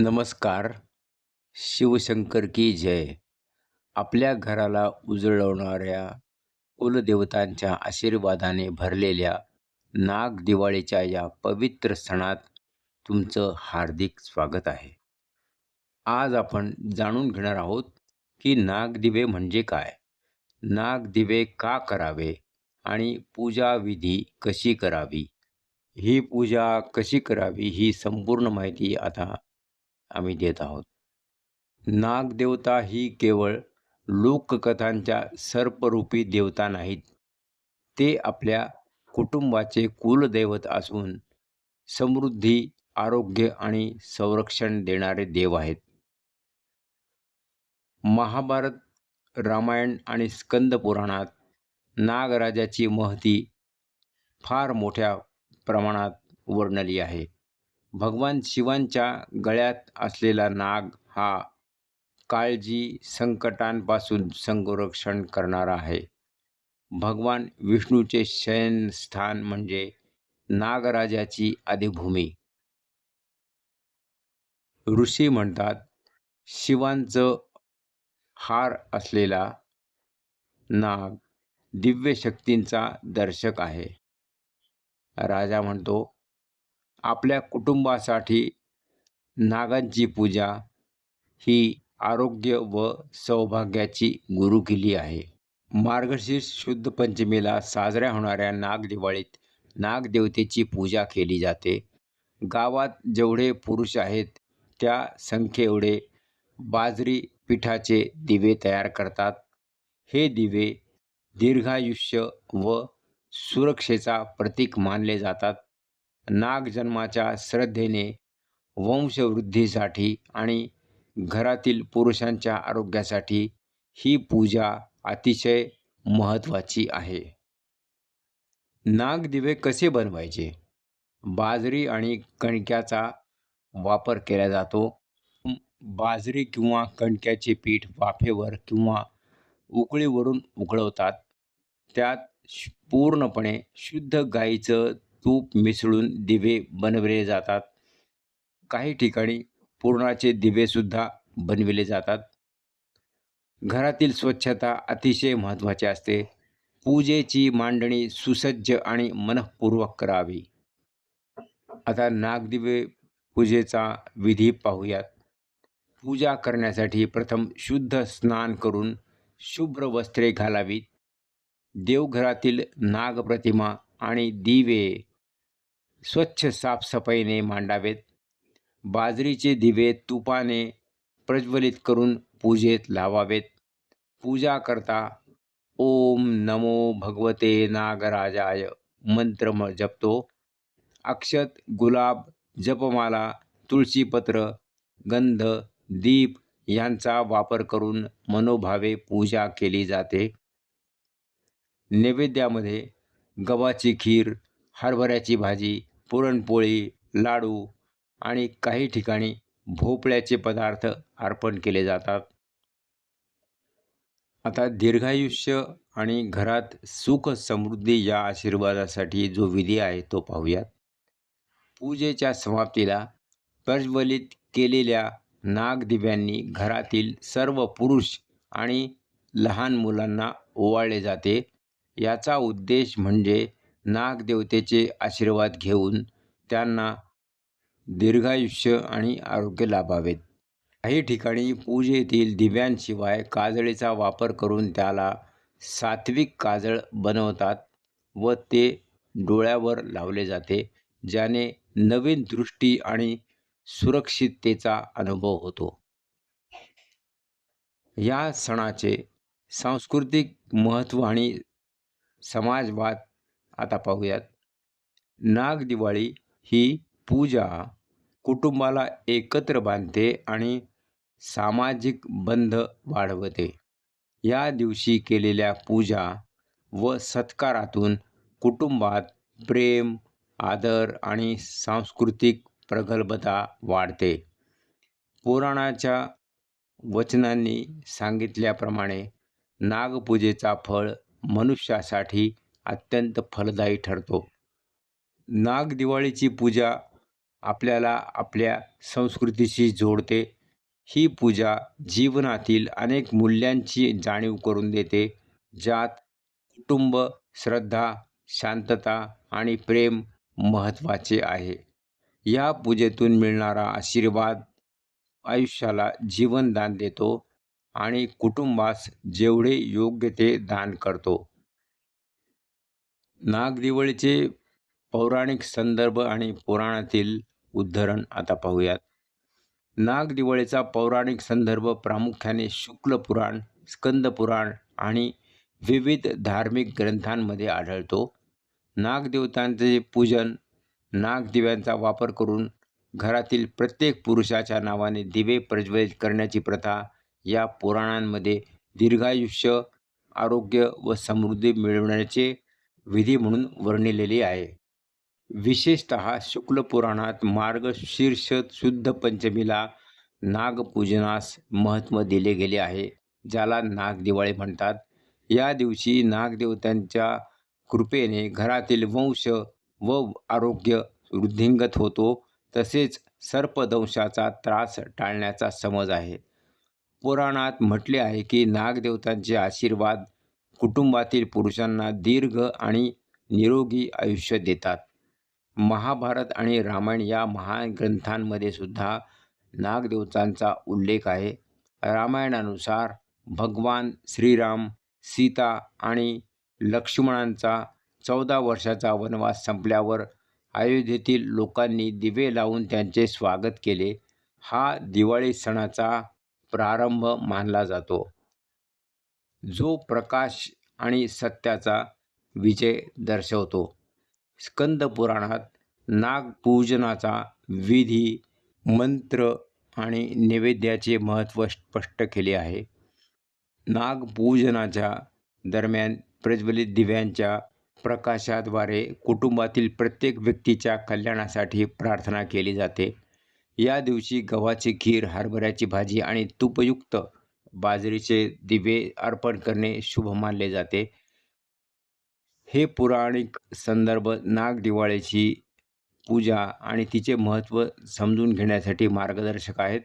नमस्कार. शिवशंकर की जय. आपल्या घराला उजळवणाऱ्या कुलदेवतांच्या आशीर्वादाने भरलेल्या नाग दिवाळीच्या या पवित्र सणात तुमचं हार्दिक स्वागत आहे. आज आपण जाणून घेणार आहोत की नागदिवे म्हणजे काय? नागदिवे का करावे आणि पूजा विधी कशी करावी? ही पूजा कशी करावी ही संपूर्ण माहिती आता आम्ही देत आहोत. नागदेवता ही केवळ लोककथांच्या सर्परूपी देवता नाहीत. ते आपल्या कुटुंबाचे कुलदैवत असून समृद्धी आरोग्य आणि संरक्षण देणारे देव आहेत. महाभारत रामायण आणि स्कंद पुराणात नागराजाची महती फार मोठ्या प्रमाणात वर्णली आहे. भगवान शिवांच्या गळ्यात असलेला नाग हा काळजी संकटांपासून संरक्षण करणारा आहे. भगवान विष्णूचे शयनस्थान म्हणजे नागराजाची आदिभूमी ऋषी म्हणतात शिवांचं हार असलेला नाग दिव्य शक्तींचा दर्शक आहे. राजा म्हणतो आपल्या कुटुंबासाठी नागांची पूजा ही आरोग्य व सौभाग्याची गुरुकिली आहे. मार्गशीर्ष शुद्ध पंचमीला साजऱ्या होणाऱ्या नागदिवाळीत नागदेवतेची पूजा केली जाते. गावात जेवढे पुरुष आहेत त्या संख्येएवढे बाजरी पिठाचे दिवे तयार करतात. हे दिवे दीर्घायुष्य व सुरक्षेचा प्रतीक मानले जातात. नागजन्माच्या श्रद्धेने वंशवृद्धीसाठी आणि घरातील पुरुषांच्या आरोग्यासाठी ही पूजा अतिशय महत्त्वाची आहे. नागदिवे कसे बनवायचे? बाजरी आणि कणक्याचा वापर केला जातो. बाजरी किंवा कणक्याचे पीठ वाफेवर किंवा उकळीवरून उकळवतात. त्यात पूर्णपणे शुद्ध गाईचं तूप मिसळून दिवे बनवले जातात. काही ठिकाणी पूर्णाचे दिवेसुद्धा बनविले जातात. घरातील स्वच्छता अतिशय महत्त्वाची असते. पूजेची मांडणी सुसज्ज आणि मनःपूर्वक करावी. आता नागदिवे पूजेचा विधी पाहूयात. पूजा करण्यासाठी प्रथम शुद्ध स्नान करून शुभ्र वस्त्रे घालावीत. देवघरातील नागप्रतिमा आणि दिवे स्वच्छ साफसफाईने मांडावेत. बाजरीचे दिवे तुपाने प्रज्वलित करून पूजेत लावावेत. पूजा करता ओम नमो भगवते नागराजाय मंत्र म जपतो. अक्षत गुलाब जपमाला तुळशीपत्र गंध दीप यांचा वापर करून मनोभावे पूजा केली जाते. नैवेद्यामध्ये गव्हाची खीर हरभऱ्याची भाजी पुरणपोळी लाडू आणि काही ठिकाणी भोपळ्याचे पदार्थ अर्पण केले जातात. आता दीर्घायुष्य आणि घरात सुख समृद्धी या आशीर्वादासाठी जो विधी आहे तो पाहूयात. पूजेच्या समाप्तीला प्रज्वलित केलेल्या नागदिव्यांनी घरातील सर्व पुरुष आणि लहान मुलांना ओवाळले जाते. याचा उद्देश म्हणजे नागदेवतेचे आशीर्वाद घेऊन त्यांना दीर्घायुष्य आणि आरोग्य लाभावेत. काही ठिकाणी पूजेतील दिव्यांशिवाय काजळीचा वापर करून त्याला सात्विक काजळ बनवतात व ते डोळ्यावर लावले जाते ज्याने नवीन दृष्टी आणि सुरक्षिततेचा अनुभव होतो. या सणाचे सांस्कृतिक महत्त्व आणि समाजवाद आता पाहूयात. नागदिवाळी ही पूजा कुटुंबाला एकत्र बांधते आणि सामाजिक बंध वाढवते. या दिवशी केलेल्या पूजा व सत्कारातून कुटुंबात प्रेम आदर आणि सांस्कृतिक प्रगल्भता वाढते. पुराणाच्या वचनांनी सांगितल्याप्रमाणे नागपूजेचा फळ मनुष्यासाठी अत्यंत फलदायी ठरतो. नागदिवाळीची पूजा आपल्याला आपल्या संस्कृतीशी जोडते. ही पूजा जीवनातील अनेक मूल्यांची जाणीव करून देते ज्यात कुटुंब श्रद्धा शांतता आणि प्रेम महत्त्वाचे आहे. या पूजेतून मिळणारा आशीर्वाद आयुष्याला जीवनदान देतो आणि कुटुंबास जेवढे योग्य ते दान करतो. नागदिवळीचे पौराणिक संदर्भ आणि पुराणातील उद्धरण आता पाहूयात. नागदिवळीचा पौराणिक संदर्भ प्रामुख्याने शुक्ल पुराण स्कंद पुराण आणि विविध धार्मिक ग्रंथांमध्ये आढळतो. नागदेवतांचे पूजन नागदिव्यांचा वापर करून घरातील प्रत्येक पुरुषाच्या नावाने दिवे प्रज्वलित करण्याची प्रथा या पुराणांमध्ये दीर्घायुष्य आरोग्य व समृद्धी मिळवण्याचे विधी म्हणून वर्णिलेली आहे. विशेषत शुक्ल पुराणात मार्गशीर्ष शुद्ध पंचमीला नागपूजनास महत्त्व दिले गेले आहे ज्याला नागदिवाळी म्हणतात. या दिवशी नागदेवतांच्या कृपेने घरातील वंश व आरोग्य वृद्धिंगत होतो तसेच सर्पदंशाचा त्रास टाळण्याचा समज आहे. पुराणात म्हटले आहे की नागदेवतांचे आशीर्वाद कुटुंबातील पुरुषांना दीर्घ आणि निरोगी आयुष्य देतात. महाभारत आणि रामायण या महान ग्रंथांमध्ये सुद्धा नागदेवतांचा उल्लेख आहे. रामायणानुसार भगवान श्रीराम सीता आणि लक्ष्मणांचा चौदा वर्षाचा वनवास संपल्यावर अयोध्येतील लोकांनी दिवे लावून त्यांचे स्वागत केले. हा दिवाळी सणाचा प्रारंभ मानला जातो. जो प्रकाश आणि सत्याचा विजय दर्शवतो. स्कंद पुराणात नागपूजनाचा विधी मंत्र आणि नैवेद्याचे महत्त्व स्पष्ट केले आहे. नागपूजनाच्या दरम्यान प्रज्वलित दिव्यांच्या प्रकाशाद्वारे कुटुंबातील प्रत्येक व्यक्तीच्या कल्याणासाठी प्रार्थना केली जाते. या दिवशी गव्हाची खीर हरभऱ्याची भाजी आणि तुपयुक्त बाजरीचे दिवे अर्पण करणे शुभ मानले जाते. हे पौराणिक संदर्भ नागदिवाळीची पूजा आणि तिचे महत्त्व समजून घेण्यासाठी मार्गदर्शक आहेत.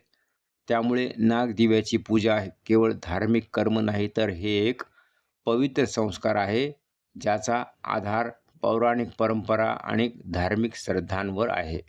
त्यामुळे नागदिव्याची पूजा केवळ धार्मिक कर्म नाही तर हे एक पवित्र संस्कार आहे ज्याचा आधार पौराणिक परंपरा आणि धार्मिक श्रद्धांवर आहे.